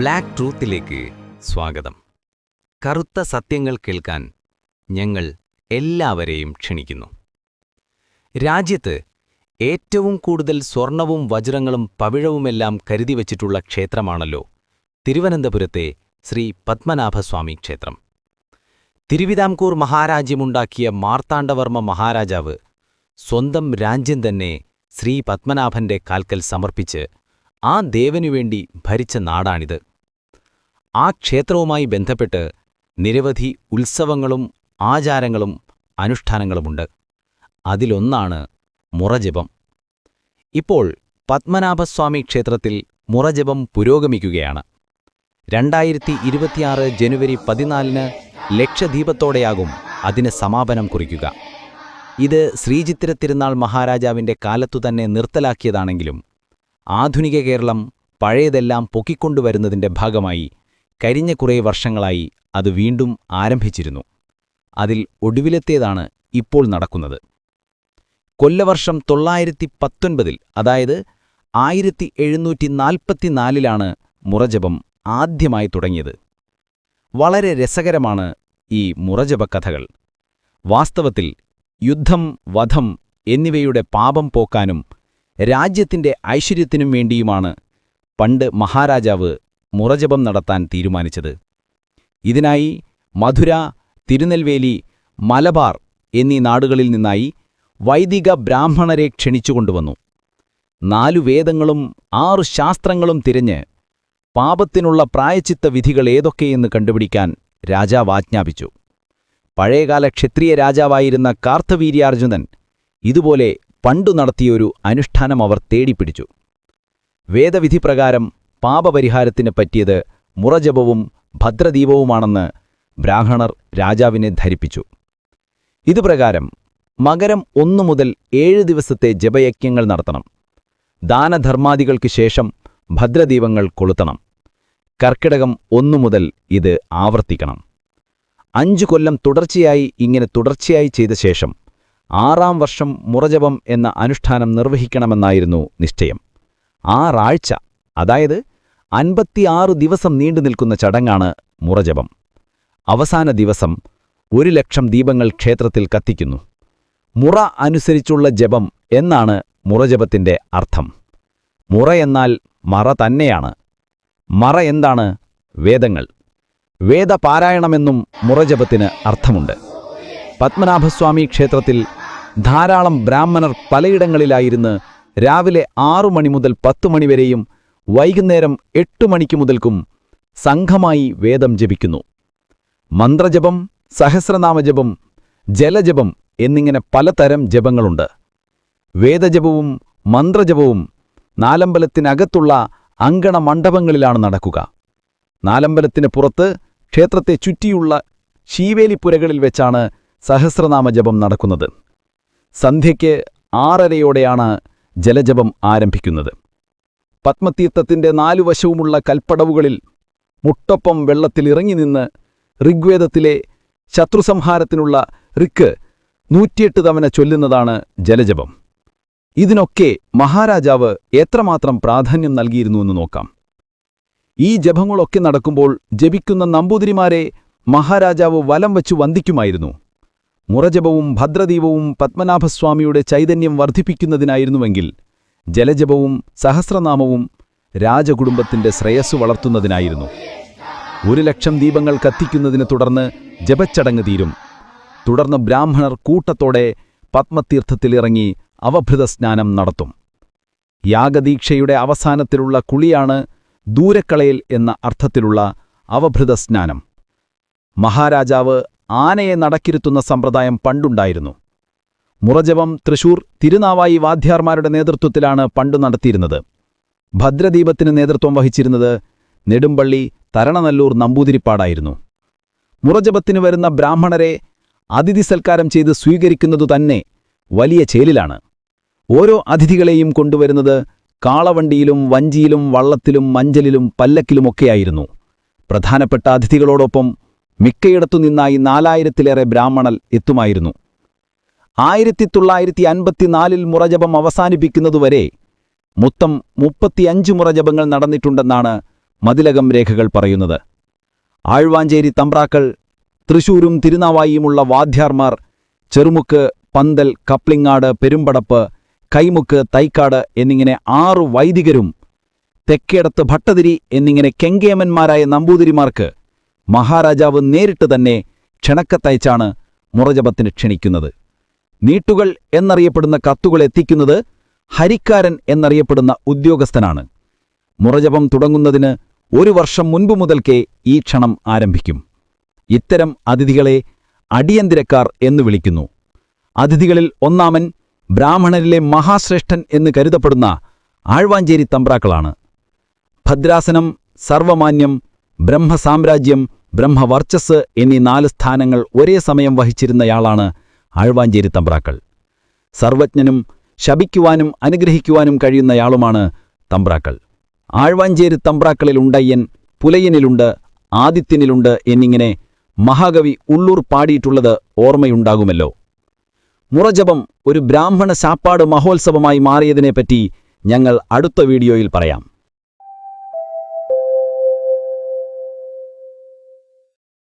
Black ട്രൂത്തിലേക്ക് സ്വാഗതം. കറുത്ത സത്യങ്ങൾ കേൾക്കാൻ ഞങ്ങൾ എല്ലാവരെയും ക്ഷണിക്കുന്നു. രാജ്യത്ത് ഏറ്റവും കൂടുതൽ സ്വർണവും വജ്രങ്ങളും പവിഴവുമെല്ലാം കരുതി വച്ചിട്ടുള്ള ക്ഷേത്രമാണല്ലോ തിരുവനന്തപുരത്തെ ശ്രീ പത്മനാഭസ്വാമി ക്ഷേത്രം. തിരുവിതാംകൂർ മഹാരാജ്യമുണ്ടാക്കിയ മാർത്താണ്ഡവർമ്മ മഹാരാജാവ് സ്വന്തം രാജ്യം തന്നെ ശ്രീ പത്മനാഭന്റെ കാൽക്കൽ സമർപ്പിച്ച് ആ ദേവനുവേണ്ടി ഭരിച്ച നാടാണിത്. ആ ക്ഷേത്രവുമായി ബന്ധപ്പെട്ട് നിരവധി ഉത്സവങ്ങളും ആചാരങ്ങളും അനുഷ്ഠാനങ്ങളുമുണ്ട്. അതിലൊന്നാണ് മുറജപം. ഇപ്പോൾ പത്മനാഭസ്വാമി ക്ഷേത്രത്തിൽ മുറജപം പുരോഗമിക്കുകയാണ്. രണ്ടായിരത്തി ഇരുപത്തിയാറ് ജനുവരി പതിനാലിന് ലക്ഷദ്വീപത്തോടെയാകും അതിന് സമാപനം കുറിക്കുക. ഇത് ശ്രീചിത്തിര തിരുനാൾ മഹാരാജാവിന്റെ കാലത്തുതന്നെ നിർത്തലാക്കിയതാണെങ്കിലും ആധുനിക കേരളം പഴയതെല്ലാം പൊക്കിക്കൊണ്ടുവരുന്നതിന്റെ ഭാഗമായി കരിഞ്ഞ കുറേ വർഷങ്ങളായി അത് വീണ്ടും ആരംഭിച്ചിരുന്നു. അതിൽ ഒടുവിലത്തേതാണ് ഇപ്പോൾ നടക്കുന്നത്. കൊല്ലവർഷം തൊള്ളായിരത്തി പത്തൊൻപതിൽ അതായത് ആയിരത്തി എഴുന്നൂറ്റി നാൽപ്പത്തിനാലിലാണ് മുറജപം ആദ്യമായി തുടങ്ങിയത്. വളരെ രസകരമാണ് ഈ മുറജപ കഥകൾ വാസ്തവത്തിൽ യുദ്ധം വധം എന്നിവയുടെ പാപം പോക്കാനും രാജ്യത്തിന്റെ ഐശ്വര്യത്തിനും വേണ്ടിയുമാണ് പണ്ട് മഹാരാജാവ് മുറജപം നടത്താൻ തീരുമാനിച്ചത്. ഇതിനായി മധുര തിരുനെൽവേലി മലബാർ എന്നീ നാടുകളിൽ നിന്നായി വൈദിക ബ്രാഹ്മണരെ ക്ഷണിച്ചുകൊണ്ടുവന്നു നാലു വേദങ്ങളും ആറു ശാസ്ത്രങ്ങളും തിരഞ്ഞ് പാപത്തിനുള്ള പ്രായച്ചിത്ത വിധികൾ ഏതൊക്കെയെന്ന് കണ്ടുപിടിക്കാൻ രാജാവ് ആജ്ഞാപിച്ചു. പഴയകാല ക്ഷത്രിയ രാജാവായിരുന്ന കാർത്തവീര്യാർജുനൻ ഇതുപോലെ പണ്ടു നടത്തിയൊരു അനുഷ്ഠാനം അവർ തേടിപ്പിടിച്ചു. വേദവിധിപ്രകാരം പാപപരിഹാരത്തിന് പറ്റിയത് മുറജപവും ഭദ്രദീപവുമാണെന്ന് ബ്രാഹ്മണർ രാജാവിനെ ധരിപ്പിച്ചു. ഇതുപ്രകാരം മകരം ഒന്നു മുതൽ ഏഴ് ദിവസത്തെ ജപയജ്ഞങ്ങൾ നടത്തണം. ദാനധർമാദികൾക്ക് ശേഷം ഭദ്രദീപങ്ങൾ കൊളുത്തണം. കർക്കിടകം ഒന്നു മുതൽ ഇത് ആവർത്തിക്കണം. അഞ്ചു കൊല്ലം തുടർച്ചയായി ഇങ്ങനെ തുടർച്ചയായി ചെയ്ത ശേഷം ആറാം വർഷം മുറജപം എന്ന അനുഷ്ഠാനം നിർവഹിക്കണമെന്നായിരുന്നു നിശ്ചയം. ആറാഴ്ച അതായത് അൻപത്തിയാറു ദിവസം നീണ്ടുനിൽക്കുന്ന ചടങ്ങാണ് മുറജപം. അവസാന ദിവസം ഒരു ലക്ഷം ദീപങ്ങൾ ക്ഷേത്രത്തിൽ കത്തിക്കുന്നു. മുറ അനുസരിച്ചുള്ള ജപം എന്നാണ് മുറജപത്തിന്റെ അർത്ഥം. മുറ എന്നാൽ മറ തന്നെയാണ്. മറ എന്താണ്? വേദങ്ങൾ. വേദപാരായണമെന്നും മുറജപത്തിന് അർത്ഥമുണ്ട്. പത്മനാഭസ്വാമി ക്ഷേത്രത്തിൽ ധാരാളം ബ്രാഹ്മണർ പലയിടങ്ങളിലായിരുന്ന് രാവിലെ ആറു മണി മുതൽ പത്തു മണിവരെയും വൈകുന്നേരം എട്ടു മണിക്ക് മുതൽക്കും സംഘമായി വേദം ജപിക്കുന്നു. മന്ത്രജപം സഹസ്രനാമജപം ജലജപം എന്നിങ്ങനെ പലതരം ജപങ്ങളുണ്ട്. വേദജപവും മന്ത്രജപവും നാലമ്പലത്തിനകത്തുള്ള അങ്കണ മണ്ഡപങ്ങളിലാണ് നടക്കുക. നാലമ്പലത്തിന് പുറത്ത് ക്ഷേത്രത്തെ ചുറ്റിയുള്ള ശീവേലിപ്പുരകളിൽ വെച്ചാണ് സഹസ്രനാമജപം നടക്കുന്നത്. സന്ധ്യയ്ക്ക് ആറരയോടെയാണ് ജലജപം ആരംഭിക്കുന്നത്. പത്മതീർത്ഥത്തിന്റെ നാലു വശവുമുള്ള കൽപ്പടവുകളിൽ മുട്ടൊപ്പം വെള്ളത്തിൽ ഇറങ്ങി നിന്ന് ഋഗ്വേദത്തിലെ ശത്രുസംഹാരത്തിനുള്ള റിക്ക് നൂറ്റിയെട്ട് തവണ ചൊല്ലുന്നതാണ് ജലജപം. ഇതിനൊക്കെ മഹാരാജാവ് എത്രമാത്രം പ്രാധാന്യം നൽകിയിരുന്നുവെന്ന് നോക്കാം. ഈ ജപങ്ങളൊക്കെ നടക്കുമ്പോൾ ജപിക്കുന്ന നമ്പൂതിരിമാരെ മഹാരാജാവ് വലം വച്ചു വന്ദിക്കുമായിരുന്നു. മുറജപവും ഭദ്രദീപവും പത്മനാഭസ്വാമിയുടെ ചൈതന്യം വർദ്ധിപ്പിക്കുന്നതിനായിരുന്നുവെങ്കിൽ ജലജപവും സഹസ്രനാമവും രാജകുടുംബത്തിന്റെ ശ്രേയസ്സു വളർത്തുന്നതിനായിരുന്നു. ഒരു ലക്ഷം ദീപങ്ങൾ കത്തിക്കുന്നതിനെ തുടർന്ന് ജപച്ചടങ്ങ് തീരും. തുടർന്ന് ബ്രാഹ്മണർ കൂട്ടത്തോടെ പത്മതീർത്ഥത്തിലിറങ്ങി അവഭൃത സ്നാനം നടത്തും. യാഗദീക്ഷയുടെ അവസാനത്തിലുള്ള കുളിയാണ് ദൂരക്കളയൽ എന്ന അർത്ഥത്തിലുള്ള അവഭൃത സ്നാനം മഹാരാജാവ് ആനയെ നടക്കിരുത്തുന്ന സമ്പ്രദായം പണ്ടുണ്ടായിരുന്നു. മുറജപം തൃശൂർ തിരുനാവായി വാദ്യാർമാരുടെ നേതൃത്വത്തിലാണ് പണ്ടു നടത്തിയിരുന്നത്. ഭദ്രദീപത്തിന് നേതൃത്വം വഹിച്ചിരുന്നത് നെടുമ്പള്ളി തരണനല്ലൂർ നമ്പൂതിരിപ്പാടായിരുന്നു. മുറജപത്തിന് വരുന്ന ബ്രാഹ്മണരെ അതിഥി സൽക്കാരം ചെയ്ത് സ്വീകരിക്കുന്നതു തന്നെ വലിയ ചേലിലാണ്. ഓരോ അതിഥികളെയും കൊണ്ടുവരുന്നത് കാളവണ്ടിയിലും വഞ്ചിയിലും വള്ളത്തിലും മഞ്ചലിലും പല്ലക്കിലുമൊക്കെയായിരുന്നു. പ്രധാനപ്പെട്ട അതിഥികളോടൊപ്പം മിക്കയിടത്തു നിന്നായി നാലായിരത്തിലേറെ ബ്രാഹ്മണൽ എത്തുമായിരുന്നു. ആയിരത്തി തൊള്ളായിരത്തി അൻപത്തിനാലിൽ മുറജപം അവസാനിപ്പിക്കുന്നതുവരെ മൊത്തം മുപ്പത്തിയഞ്ച് മുറജപങ്ങൾ നടന്നിട്ടുണ്ടെന്നാണ് മതിലകം രേഖകൾ പറയുന്നത്. ആഴ്വാഞ്ചേരി തമ്പ്രാക്കൾ തൃശൂരും തിരുനാവായിയുമുള്ള വാദ്യാർമാർ ചെറുമുക്ക് പന്തൽ കപ്ലിങ്ങാട് പെരുമ്പടപ്പ് കൈമുക്ക് തൈക്കാട് എന്നിങ്ങനെ ആറു വൈദികരും തെക്കേടത്ത് ഭട്ടതിരി എന്നിങ്ങനെ കെങ്കേമന്മാരായ നമ്പൂതിരിമാർക്ക് മഹാരാജാവ് നേരിട്ട് തന്നെ ക്ഷണക്കത്തയച്ചാണ് മുറജപത്തിന് ക്ഷണിക്കുന്നത്. നീട്ടുകൾ എന്നറിയപ്പെടുന്ന കത്തുകൾ എത്തിക്കുന്നത് ഹരിക്കാരൻ എന്നറിയപ്പെടുന്ന ഉദ്യോഗസ്ഥനാണ്. മുറജപം തുടങ്ങുന്നതിന് ഒരു വർഷം മുൻപ് മുതൽക്കേ ഈ ക്ഷണം ആരംഭിക്കും. ഇത്തരം അതിഥികളെ അടിയന്തിരക്കാർ എന്ന് വിളിക്കുന്നു. അതിഥികളിൽ ഒന്നാമൻ ബ്രാഹ്മണരിലെ മഹാശ്രേഷ്ഠൻ എന്ന് കരുതപ്പെടുന്ന ആഴ്വാഞ്ചേരി തമ്പ്രാക്കളാണ്. ഭദ്രാസനം സർവമാന്യം ബ്രഹ്മസാമ്രാജ്യം ബ്രഹ്മവർച്ചസ് എന്നീ നാല് സ്ഥാനങ്ങൾ ഒരേ സമയം വഹിച്ചിരുന്നയാളാണ് ആഴ്വാഞ്ചേരി തമ്പ്രാക്കൾ. സർവജ്ഞനും ശപിക്കുവാനും അനുഗ്രഹിക്കുവാനും കഴിയുന്നയാളുമാണ് തമ്പ്രാക്കൾ. ആഴ്വാഞ്ചേരി തമ്പ്രാക്കളിൽ ഉണ്ടയ്യൻ പുലയനിലുണ്ട് ആദിത്യനിലുണ്ട് എന്നിങ്ങനെ മഹാകവി ഉള്ളൂർ പാടിയിട്ടുള്ളത് ഓർമ്മയുണ്ടാകുമല്ലോ. മുറജപം ഒരു ബ്രാഹ്മണ ശാപ്പാട് മഹോത്സവമായി മാറിയതിനെപ്പറ്റി ഞങ്ങൾ അടുത്ത വീഡിയോയിൽ പറയാം.